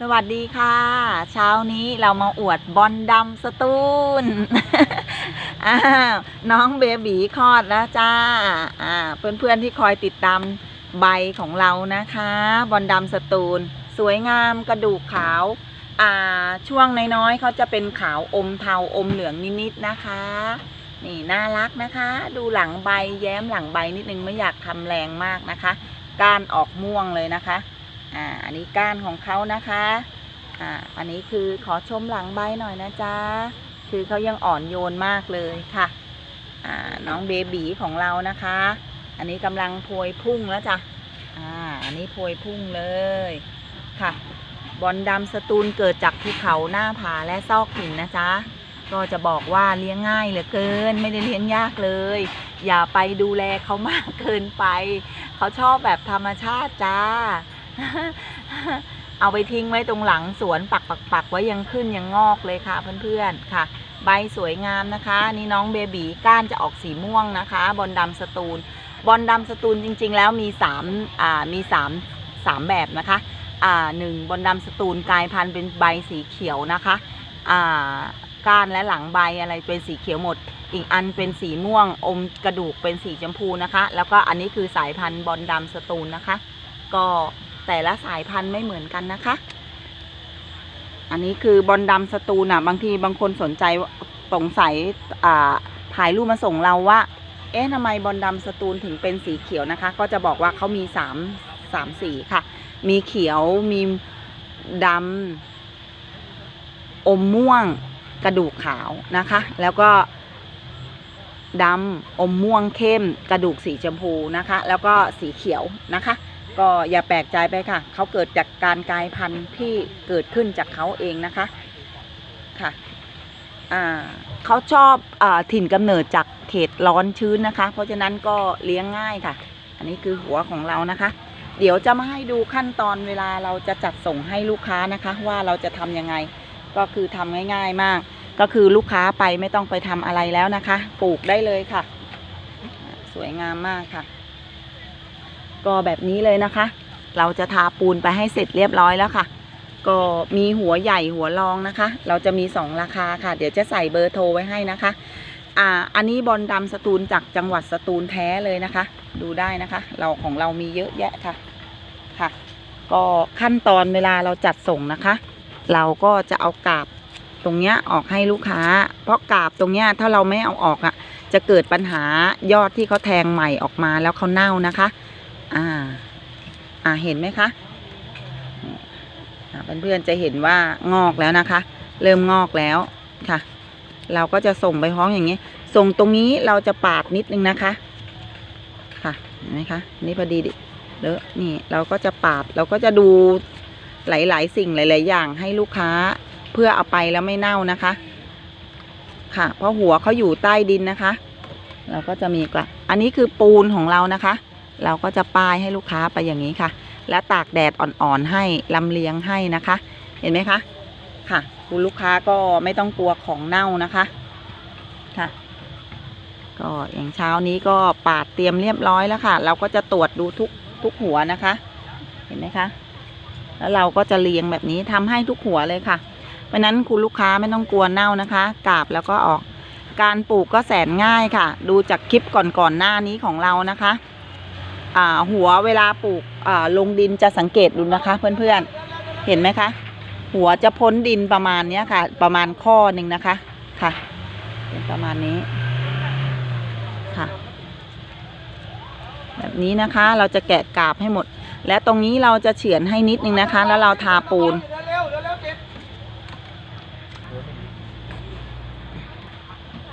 สวัสดีค่ะ เช้านี้เรามาอวดบอลดำสตูลอ้าวน้องเบบีคลอดแล้วจ้าอ่าเพื่อนๆที่คอยติดตามใบของเรานะคะ บอลดำสตูลสวยงามกระดูกขาว อ่าช่วงน้อยๆเขาจะเป็นขาวอมเทาอมเหลืองนิดๆนะคะ นี่น่ารักนะคะ ดูหลังใบแย้มหลังใบนิดนึงไม่อยากทำแรงมากนะคะ กานออกม่วงเลยนะคะ อ่าอันนี้ก้านของเขานะคะอ่าอันนี้คือขอชมหลังใบหน่อยนะจ๊ะคือเขายังอ่อนโยนมากเลยค่ะอ่าน้องเบบีของเรานะคะ อันนี้กำลังพวยพุ่งแล้วจ้ะอ่าอันนี้พวยพุ่งเลยค่ะบอลดำสตูลเกิดจากภูเขาหน้าผาและซอกหินนะจ๊ะก็จะบอกว่าเลี้ยงง่ายเหลือเกิน ไม่ได้เลี้ยงยากเลย อย่าไปดูแลเขามากเกินไป เขาชอบแบบธรรมชาติจ้า เอาไปทิ้งไว้ตรงหลังสวนปักปักปักไว้ยังขึ้นยังงอกเลยค่ะเพื่อนๆค่ะ ใบสวยงามนะคะ นี่น้องเบบีก้านจะออกสีม่วงนะคะ บอลดำสตูล บอลดำสตูลจริง ๆ แล้วมีสามอ่ามีสามสามแบบนะคะอ่าหนึ่งบอลดำสตูลกลายพันธุ์เป็นใบสีเขียวนะคะอ่าก้านและหลังใบอะไรเป็นสีเขียวหมด อีกอันเป็นสีม่วงอมกระดูกเป็นสีชมพูนะคะ แล้วก็อันนี้คือสายพันธุ์บอลดำสตูลนะคะ ก็ แต่ละสายพันธุ์ไม่เหมือนกันนะคะ อันนี้คือบอลดำสตูลน่ะ บางทีบางคนสนใจสงสัยอ่าถ่ายรูปมาส่งเราว่า เอ๊ะทำไมบอลดำสตูลถึงเป็นสีเขียวนะคะ ก็จะบอกว่าเขามีสามสามสีค่ะ มีเขียว มีดำอมม่วง กระดูกขาวนะคะ แล้วก็ดำอมม่วงเข้ม กระดูกสีชมพูนะคะ แล้วก็สีเขียวนะคะ ก็อย่าแปลกใจไปค่ะ เขาเกิดจากการกลายพันธุ์ที่เกิดขึ้นจากเขาเองนะคะค่ะเขาชอบอถิ่นกำเนิดจากเขตร้อนชื้นนะคะ เพราะฉะนั้นก็เลี้ยงง่ายค่ะ อันนี้คือหัวของเรานะคะ เดี๋ยวจะมาให้ดูขั้นตอนเวลาเราจะจัดส่งให้ลูกค้านะคะ ว่าเราจะทำยังไง ก็คือทำง่าย ๆมาก ก็คือลูกค้าไปไม่ต้องไปทำอะไรแล้วนะคะ ปลูกได้เลยค่ะ สวยงามมากค่ะ ก็แบบนี้เลยนะคะ เราจะทาปูนไปให้เสร็จเรียบร้อยแล้วค่ะ ก็มีหัวใหญ่หัวรองนะคะ เราจะมีสองราคาค่ะ เดี๋ยวจะใส่เบอร์โทรไว้ให้นะคะอ่าอันนี้บอลดำสตูลจากจังหวัดสตูลแท้เลยนะคะ ดูได้นะคะ เราของเรามีเยอะแยะค่ะค่ะ ก็ขั้นตอนเวลาเราจัดส่งนะคะ เราก็จะเอากาบตรงเนี้ยออกให้ลูกค้า เพราะกาบตรงเนี้ยถ้าเราไม่เอาออกอะ่ะ จะเกิดปัญหายอดที่เขาแทงใหม่ออกมาแล้วเขาเน่านะคะ อ่าเห็นไหมคะเพื่อนๆจะเห็นว่างอกแล้วนะคะ เริ่มงอกแล้วค่ะ เราก็จะส่งไปพร้อมอย่างนี้ ส่งตรงนี้เราจะปาดนิดนึงนะคะ ค่ะเห็นไหมคะนี่พอดีดิเลอะนี่เราก็จะปาดเราก็จะดูหลายๆ สิ่งหลาย ๆ อย่างให้ลูกค้าเพื่อเอาไปแล้วไม่เน่านะคะ ค่ะ เพราะหัวเขาอยู่ใต้ดินนะคะ เราก็จะมีกระอันนี้คือปูนของเรานะคะ เราก็จะป้ายให้ลูกค้าไปอย่างนี้ค่ะ และตากแดดอ่อนๆให้ลำเลียงให้นะคะ เห็นไหมคะค่ะ คุณลูกค้าก็ไม่ต้องกลัวของเน่านะคะค่ะ ก็อย่างเช้านี้ก็ปาดเตรียมเรียบร้อยแล้วค่ะ เราก็จะตรวจดูทุกทุกหัวนะคะ เห็นไหมคะ แล้วเราก็จะเรียงแบบนี้ทำให้ทุกหัวเลยค่ะ เพราะนั้นคุณลูกค้าไม่ต้องกลัวเน่านะคะ กาบแล้วก็ออกการปลูกก็แสนง่ายค่ะ ดูจากคลิปก่อนๆหน้านี้ของเรานะคะ หัวเวลาปลูกลงดินจะสังเกตดูนะคะเพื่อนๆ เห็นไหมคะ หัวจะพ้นดินประมาณนี้ค่ะ ประมาณข้อหนึ่งนะคะค่ะเป็นประมาณนี้ค่ะ แบบนี้นะคะเราจะแกะกาบให้หมด และตรงนี้เราจะเฉือนให้นิดนึงนะคะ แล้วเราทาปูน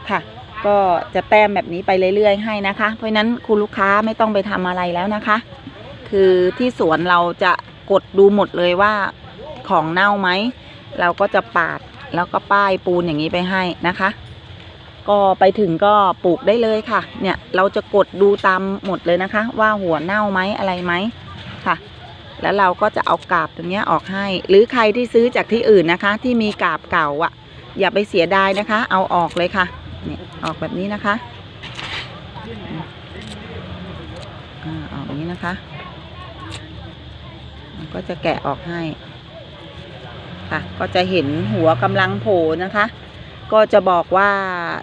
ค่ะ ก็จะแต้มแบบนี้ไปเรื่อยๆ ให้นะคะ เพราะนั้นคุณลูกค้าไม่ต้องไปทำอะไรแล้วนะคะ คือที่สวนเราจะกดดูหมดเลยว่าของเน่าไหม เราก็จะปาดแล้วก็ป้ายปูนอย่างนี้ไปให้นะคะ ก็ไปถึงก็ปลูกได้เลยค่ะ เนี่ยเราจะกดดูตามหมดเลยนะคะ ว่าหัวเน่าไหมอะไรไหมค่ะ แล้วเราก็จะเอากาบตรงเนี้ยออกให้ หรือใครที่ซื้อจากที่อื่นนะคะ ที่มีกาบเก่าอะ อย่าไปเสียดายนะคะ เอาออกเลยค่ะ นี่ออกแบบนี้นะคะออกนี้นะคะ ก็จะแกะออกให้ค่ะ ก็จะเห็นหัวกำลังโผล่นะคะ ก็จะบอกว่า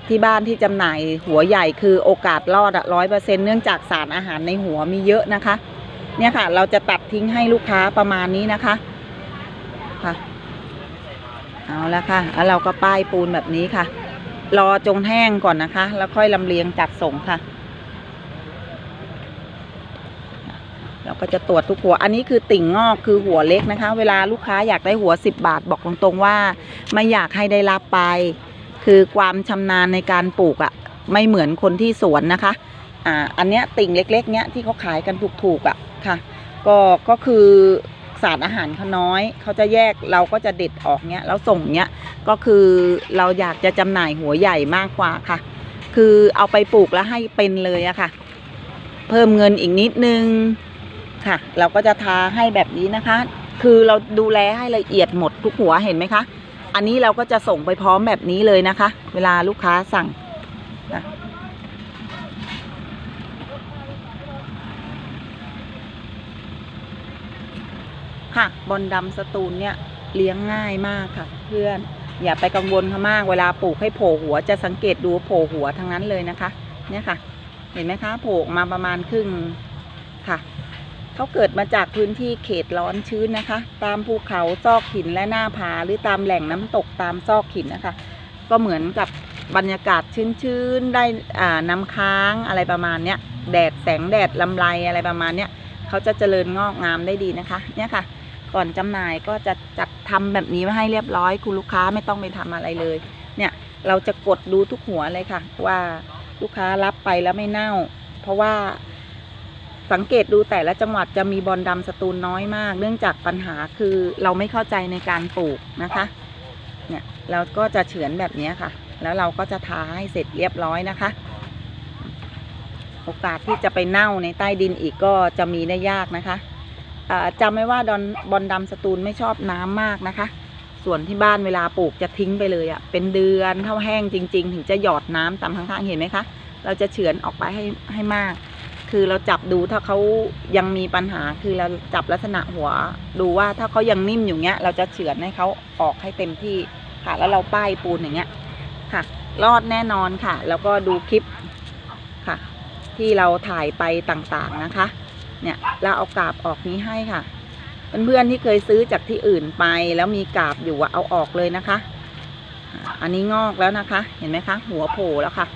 ที่บ้านที่จำหน่ายหัวใหญ่คือโอกาสรอดอะร้อยเปอร์เซ็นเนื่องจากสารอาหารในหัวมีเยอะนะคะ เนี่ยค่ะ เราจะตัดทิ้งให้ลูกค้าประมาณนี้นะคะ ค่ะ เอาละค่ะ แล้วเราก็ป้ายปูนแบบนี้ค่ะ รอจงแห้งก่อนนะคะ แล้วค่อยลำเลียงจัดส่งค่ะ เราก็จะตรวจทุกหัว อันนี้คือติ่งงอกคือหัวเล็กนะคะ เวลาลูกค้าอยากได้หัว 10 บาทบอกตรงๆว่า ไม่อยากให้ได้รับไป คือความชำนาญในการปลูกอะ่ะ ไม่เหมือนคนที่สวนนะคะ อ่า อันเนี้ยติ่งเล็ก ๆ เนี้ยที่เขาขายกันถูกๆอะ่ะค่ะ ก็ก็คือ สารอาหารเขาน้อย เขาจะแยกเราก็จะเด็ดออกเนี้ยแล้วส่งเนี้ยก็คือเราอยากจะจำหน่ายหัวใหญ่มากกว่าค่ะ คือเอาไปปลูกแล้วให้เป็นเลยอะค่ะ เพิ่มเงินอีกนิดนึงค่ะ เราก็จะทาให้แบบนี้นะคะ คือเราดูแลให้ละเอียดหมดทุกหัวเห็นไหมคะ อันนี้เราก็จะส่งไปพร้อมแบบนี้เลยนะคะ เวลาลูกค้าสั่งนะ บอลดำสตูลเนี่ยเลี้ยงง่ายมากค่ะ เพื่อนอย่าไปกังวลเขามากเวลาปลูกให้โผล่หัวจะสังเกตดูโผล่หัวทั้งนั้นเลยนะคะ เนี่ยค่ะ เห็นไหมคะโผล่มาประมาณครึ่งค่ะเขาเกิดมาจากพื้นที่เขตร้อนชื้นนะคะ ตามภูเขาซอกหินและหน้าผาหรือตามแหล่งน้ำตกตามซอกหินนะคะ ก็เหมือนกับบรรยากาศชื้นๆได้อ่าน้ำค้างอะไรประมาณเนี้ยแดดแสงแดดลำไรอะไรประมาณเนี้ยเขาจะเจริญงอกงามได้ดีนะคะ เนี่ยค่ะ ก่อนจำหน่ายก็จะจัดทำแบบนี้ไว้ให้เรียบร้อยคุณลูกค้าไม่ต้องไปทำอะไรเลย เนี่ยเราจะกดดูทุกหัวเลยค่ะ ว่าลูกค้ารับไปแล้วไม่เน่า เพราะว่าสังเกตดูแต่ละจังหวัดจะมีบอลดำสตูลน้อยมาก เนื่องจากปัญหาคือเราไม่เข้าใจในการปลูกนะคะ เนี่ยเราก็จะเฉือนแบบนี้ค่ะ แล้วเราก็จะทาให้เสร็จเรียบร้อยนะคะ โอกาสที่จะไปเน่าในใต้ดินอีกก็จะมีได้ยากนะคะ จำไว้ว่าดอนบอลดำสตูลไม่ชอบน้ำมากนะคะ ส่วนที่บ้านเวลาปลูกจะทิ้งไปเลยอะ่ะ เป็นเดือนเท่าแห้งจริง ๆ ถึงจะหยอดน้ำตามข้างๆเห็นไหมคะ เราจะเฉือนออกไปให้ให้มาก คือเราจับดูถ้าเขายังมีปัญหาคือเราจับลักษณะหัว ดูว่าถ้าเขายังนิ่มอยู่เงี้ย เราจะเฉือนให้เขาออกให้เต็มที่ค่ะ แล้วเราป้ายปูนอย่างเงี้ยค่ะ รอดแน่นอนค่ะ แล้วก็ดูคลิปค่ะ ที่เราถ่ายไปต่างๆนะคะ เนี่ยเราเอากาบออกนี้ให้ค่ะเพื่อนๆที่เคยซื้อจากที่อื่นไปแล้วมีกาบอยู่อะเอาออกเลยนะคะ อันนี้งอกแล้วนะคะ เห็นไหมคะ หัวโผล่แล้วค่ะ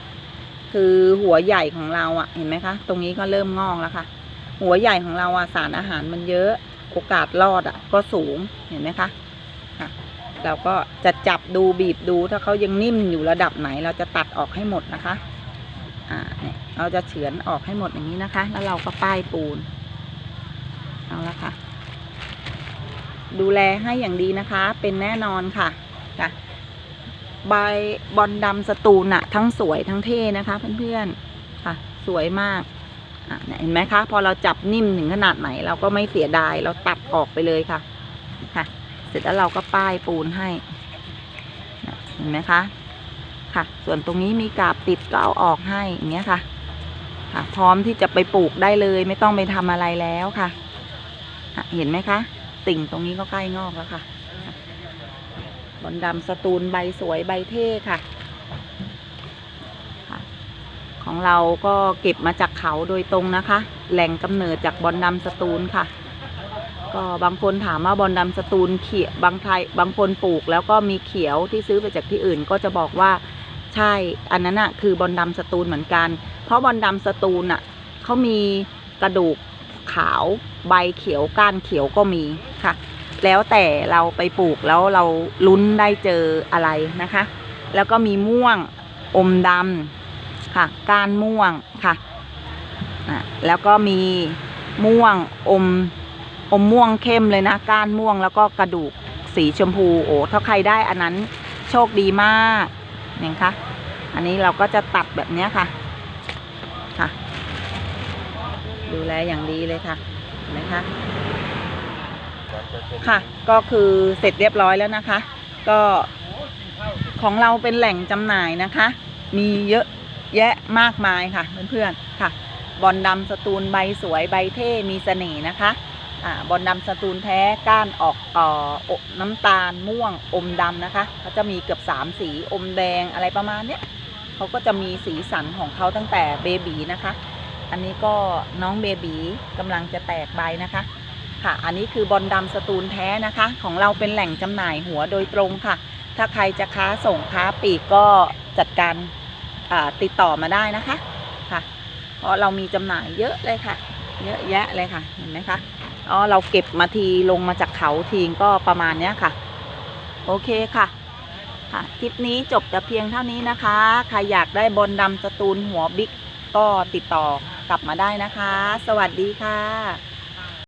คือหัวใหญ่ของเราอะเห็นไหมคะ ตรงนี้ก็เริ่มงอกแล้วค่ะ หัวใหญ่ของเราอะสารอาหารมันเยอะโอกาสรอดอะก็สูงเห็นไหมคะค่ะเราก็จะจับดูบีบดูถ้าเขายังนิ่มอยู่ระดับไหน เราจะตัดออกให้หมดนะคะ อ่าเนี่ย เราจะเฉือนออกให้หมดอย่างนี้นะคะ แล้วเราก็ป้ายปูน เอาละค่ะ ดูแลให้อย่างดีนะคะ เป็นแน่นอนค่ะค่ะใบบอลดำสตูลอะทั้งสวยทั้งเท่นะคะเพื่อนๆค่ะ สวยมากเนี่ยเห็นไหมคะ พอเราจับนิ่มถึงขนาดไหน เราก็ไม่เสียดายเราตัดออกไปเลยค่ะ ค่ะ เสร็จแล้วเราก็ป้ายปูนให้เนี่ยเห็นไหมคะ ค่ะ ส่วนตรงนี้มีกาบติดก็เอาออกให้อย่างเงี้ยค่ะ ค่ะพร้อมที่จะไปปลูกได้เลยไม่ต้องไปทำอะไรแล้วค่ะ เห็นไหมคะ ติ่งตรงนี้ก็ใกล้งอกแล้วค่ะบอลดำสตูลใบสวยใบเท่ค่ะ ของเราก็เก็บมาจากเขาโดยตรงนะคะ แหล่งกำเนิดจากบอลดำสตูลค่ะ ก็บางคนถามว่าบอลดำสตูลเขียวบางไทยบางคนปลูกแล้วก็มีเขียวที่ซื้อไปจากที่อื่นก็จะบอกว่าใช่อันนั้นอะคือบอลดำสตูลเหมือนกัน เพราะบอลดำสตูลอะเขามีกระดูกขาวใบเขียวก้านเขียวก็มีค่ะ แล้วแต่เราไปปลูกแล้วเราลุ้นได้เจออะไรนะคะ แล้วก็มีม่วงอมดำค่ะ ก้านม่วงค่ะะแล้วก็มีม่วงอมอมม่วงเข้มเลยนะ ก้านม่วงแล้วก็กระดูกสีชมพูโอ้ถ้าใครได้อันนั้นโชคดีมากเนี่ยคะอันนี้เราก็จะตัดแบบนี้ค่ะ ดูแลอย่างดีเลยค่ะเห็นไหมคะค่ะ ก็คือเสร็จเรียบร้อยแล้วนะคะ ก็ของเราเป็นแหล่งจำหน่ายนะคะ มีเยอะแยะมากมายค่ะเพื่อนๆค่ะ บอลดำสตูลใบสวยใบเท่มีเสน่ห์นะคะอ่าบอลดำสตูลแท้ก้านออกเอ่ออน้ำตาลม่วงอมดำนะคะเขาจะมีเกือบสามสีอมแดงอะไรประมาณเนี้ยเขาก็จะมีสีสันของเขาตั้งแต่เบบีนะคะ อันนี้ก็น้องเบบีกำลังจะแตกใบนะคะ ค่ะ อันนี้คือบอลดำสตูลแท้นะคะ ของเราเป็นแหล่งจำหน่ายหัวโดยตรงค่ะ ถ้าใครจะค้าส่งค้าปลีกก็จัดการติดต่อมาได้นะคะค่ะ เพราะเรามีจำหน่ายเยอะเลยค่ะ เยอะแยะเลยค่ะ เห็นไหมคะอ๋อเราเก็บมาทีลงมาจากเขาทีก็ประมาณเนี้ยค่ะ โอเคค่ะค่ะคลิปนี้จบแต่เพียงเท่านี้นะคะ ใครอยากได้บอลดำสตูลหัวบิ๊กก็ติดต่อ กลับมาได้นะคะ สวัสดีค่ะ